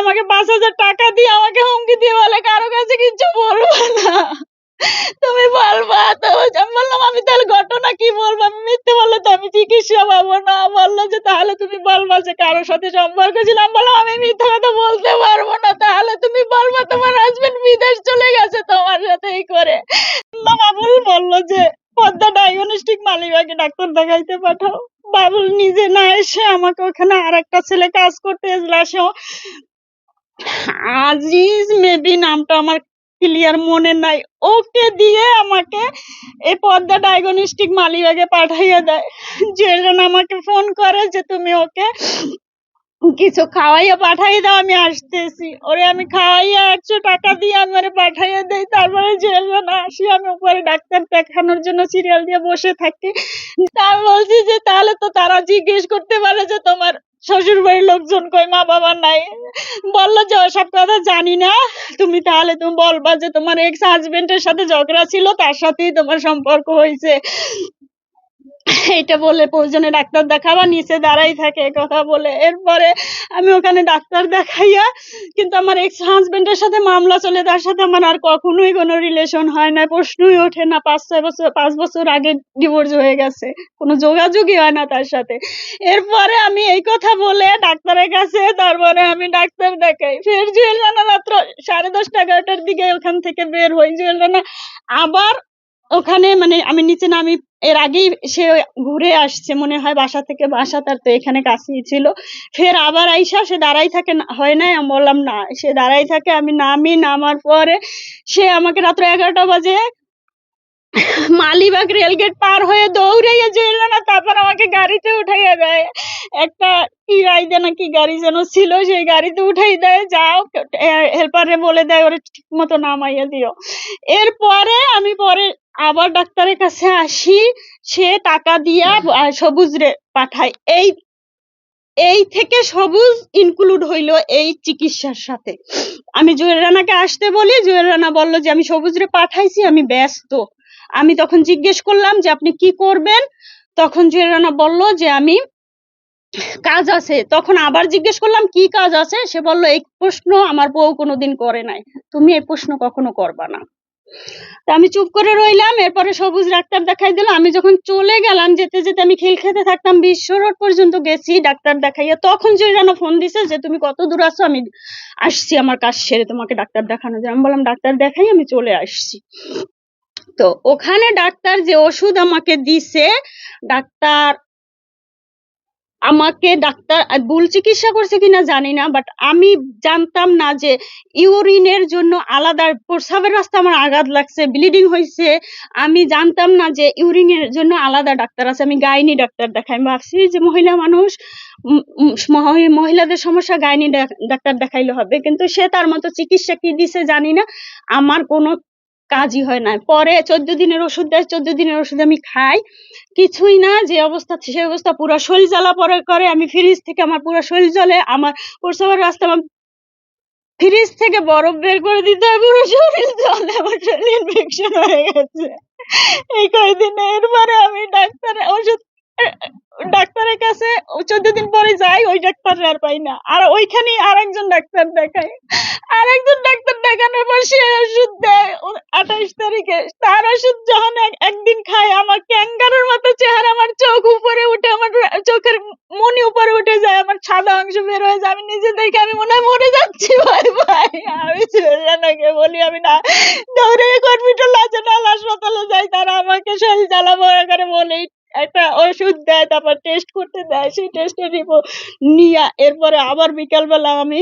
আমাকে পাঁচ হাজার টাকা দিয়ে, আমাকে হুমকি দিয়ে বলে, কারও কাছে কিচ্ছু বলব না। তুমি বলবা, তো আমি বললাম, আমি তাহলে ঘটনা কি বলব? আমি মিথ্যে বললে তো আমি চিকিৎসা পাবো না। বলল যে, তাহলে তুমি বলবা যে, কারোর সাথে সম্পর্ক ছিল। আমি বললাম, আমি মিথ্যে কথা বলতে পারব না, তাহলে তুমি বলবা, তোমার হাজবেন্ড বিদেশ চলে গেছে তোমার সাথে এই করে বাবুল বলল যে, পদ্মা ডায়াগনস্টিক মালিবাগে ডাক্তার দেখাইতে পাঠাও। বাবুল নিজে না এসে আমাকে ওখানে আর একটা ছেলে কাজ করতে এসে আসে আজিজ মেবি নামটা আমার ক্লিয়ার মনে নাই। ওকে দিয়ে আমাকে এই পদ্মা ডায়াগনস্টিক মালিবাগে পাঠাইয়া দেয়। যেজন আমাকে ফোন করে যে তুমি ওকে কিছু খাওয়াইয়া পাঠাই দাও, আমি আসতেছি। ওরে, আমি খাওয়াইয়া একশো টাকা দিয়ে আমি ওরে পাঠাইয়া দেই, তারপরে যেজন আসি, আমি উপরে ডাক্তার দেখানোর জন্য সিরিয়াল দিয়ে বসে থাকি। তা বলছি যে, তাহলে তো তারা জিজ্ঞেস করতে পারে যে তোমার শ্বশুর বাড়ির লোকজন কই মা বাবা নাই। বলল যে, ওসব কথা জানি না। তুমি তাহলে তুমি বলবা যে তোমার এক্স হাজবেন্ডের সাথে ঝগড়া ছিল, তার সাথেই তোমার সম্পর্ক হয়েছে। এটা বলে প্রয়োজনে ডাক্তার দেখাবা, নিচে দাঁড়াই থাকে কথা বলে। এরপরে আমি ওখানে ডাক্তার দেখাইয়া, কিন্তু আমার এক্স হাজবেন্ডের সাথে মামলা চলে, তার সাথে আমার আর কখনোই কোনো রিলেশন হয় না, প্রশ্নই ওঠে না, পাঁচ ছয় বছর, পাঁচ বছর আগে ডিভোর্স হয়ে গেছে, কোনো যোগাযোগই হয় না তার সাথে। এরপরে আমি এই কথা বলে ডাক্তারের কাছে, তারপরে আমি ডাক্তার দেখাই। ফের জুয়েল রানা রাত্র সাড়ে দশটা, এগারোটার দিকে ওখান থেকে বের হই। জুয়েল রানা আবার ওখানে মানে আমি নিচে নামি এর আগেই সে ঘুরে আসছে, মনে হয় বাসা থেকে বাসা, তার তো এখানে কাছেই ছিল। ফের আবার আইসা, সে দাঁড়াই থাকে হয় নাই? আমি বললাম, না। সে দাঁড়াই থাকে, আমি নামি নামার পরে সে আমাকে রাত্র এগারোটা বাজে মালিবাগ রেলগেট পার হয়ে দৌড়াইয়া যেল না তারপর আমাকে গাড়িতে উঠাইয়া দেয়। একটা কি রাইদে না কি গাড়ি যেন ছিল, সেই গাড়িতে উঠাই দেয়, যাও হেল্পারে বলে দেয়, ওরে ঠিক মতো নামাইয়া দিও। এরপরে আমি পরে আবার ডাক্তারের কাছে আসি, সে টাকা দিয়া সবুজ রে পাঠায়। এই এই থেকে সবুজ ইনক্লুড হইল এই চিকিৎসার সাথে। আমি জুয়েল রানাকে আসতে বলি, জুয়েল রানা বলল যে, আমি সবুজ রে পাঠাইছি, আমি ব্যস্ত। আমি তখন জিজ্ঞেস করলাম যে, আপনি কি করবেন? তখন জুয়েল রানা বলল যে, আমি কাজ আছে। তখন আবার জিজ্ঞেস করলাম, কি কাজ আছে? সে বলল, এই প্রশ্ন আমার বউ কোনোদিন করে নাই। তুমি এই প্রশ্ন কখনো করবা না। তা আমি চুপ করে রইলাম। এরপরে সবুজ ডাক্তার দেখাই দিল। আমি যখন চলে গেলাম, যেতে যেতে আমি খেল খেতে থাকতাম, বিশ্ব রোড পর্যন্ত গেছি ডাক্তার দেখাইয়া। তখন জয়রানা ফোন দিছে যে, তুমি কত দূর আছো? আমি আসছি, আমার কাজ সেরে তোমাকে ডাক্তার দেখানো যায়। আমি বললাম, ডাক্তার দেখাই, আমি চলে আসছি। তো ওখানে ডাক্তার যে ওষুধ আমাকে দিছে, ডাক্তার আমাকে ডাক্তার ভুল চিকিৎসা করছে কিনা জানি না বাট আমি জানতাম না যে ইউরিনের জন্য আলাদা প্রস্রাবের রাস্তা আমার আঘাত লাগছে ব্লিডিং হয়েছে আমি জানতাম না যে ইউরিনের জন্য আলাদা ডাক্তার আছে। আমি গাইনি ডাক্তার দেখাই ভাবছি যে মহিলা মানুষ উম, উম, মহি- মহিলাদের সমস্যা গাইনি ডাক্তার দেখাইলে হবে। কিন্তু সে তার মতো চিকিৎসা কি দিছে জানি না। আমার কোনো কাজই হয় না। পরে চোদ্দ দিনের ওষুধ দেয়, চোদ্দ দিনের ওষুধ আমি খাই। কিছুই না যে অবস্থা সেই অবস্থা পুরো শরীর জ্বালা পরে করে। আমি ফ্রিজ থেকে আমার পুরো শরীর জ্বলে, আমার প্রসবের রাস্তা আমার ফ্রিজ থেকে বরফ বের করে দিতে হয়, পুরো শরীর জ্বলে, আমার শরীর ইনফেকশন হয়ে গেছে। এই কয়দিন এরপরে আমি ডাক্তার ওষুধ ডাক্তারের কাছে চোদ্দ দিন পরে যাই, ওই ডাক্তার আর পাই না। আর ওইখানে আর একজন ডাক্তার দেখাই আর একজন ডাক্তার দেখানোর পর সে ওষুধ দেয় আঠাশ তারিখে। তার ওষুধ যখন একদিন খাই আমার ক্যাঙ্গারুর মতো চেহারা, আমার চোখ উপরে উঠে, আমার চোখের মনি উপরে উঠে যায়, আমার সাদা অংশ বের হয়ে যায়। আমি নিজে দেখে আমি মনে হয় মরে যাচ্ছি, ভাই ভাই। আমি সুরেনাকে বলি, আমি না, দৌড়ে হসপিটাল আছে না, হাসপাতালে যাই, তারা আমাকে শরীর জ্বালা করে বলেই একটা ওষুধ দেয়, তারপর টেস্ট করতে দেয়, সেই টেস্টের রিপোর্ট নিয়ে এরপরে আবার বিকালবেলা আমি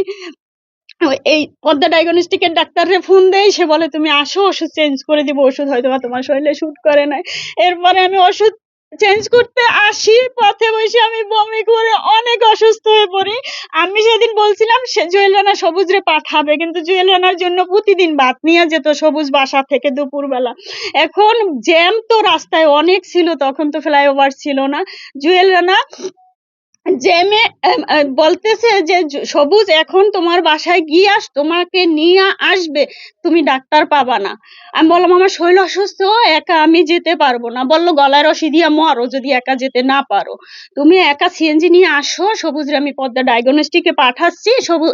এই পদ্মা ডায়াগনস্টিকের ডাক্তাররে ফোন দেয় সে বলে, তুমি আসো, ওষুধ চেঞ্জ করে দিব, ওষুধ হয়তো বা তোমার শরীরে শুট করে নাই। এরপরে আমি ওষুধ চেঞ্জ করতে আসি, পথে বসে আমি বমি করে অনেক অসুস্থ হয়ে পড়ি। আমি সেদিন বলছিলাম, সে জুয়েল রানা সবুজ রে পাঠাবে। কিন্তু জুয়েল রানার জন্য প্রতিদিন ভাত নিয়ে যেত সবুজ বাসা থেকে দুপুরবেলা। এখন জ্যাম তো রাস্তায় অনেক ছিল, তখন তো ফ্লাইওভার ছিল না। জুয়েল রানা আহ, বলতেছে যে সবুজ এখন তোমার বাসায় গিয়ে আস তোমাকে নিয়ে আসবে তুমি ডাক্তার পাবা না। আমি বললাম আমার শরীর অসুস্থ একা আমি যেতে পারব না। বলল গলায় রশি দিয়ে মরো যদি একা যেতে না পারো। তুমি একা সিএনজি নিয়ে আসো সবুজ আমি পদ্মা ডায়াগনস্টিকে পাঠাচ্ছি সবুজ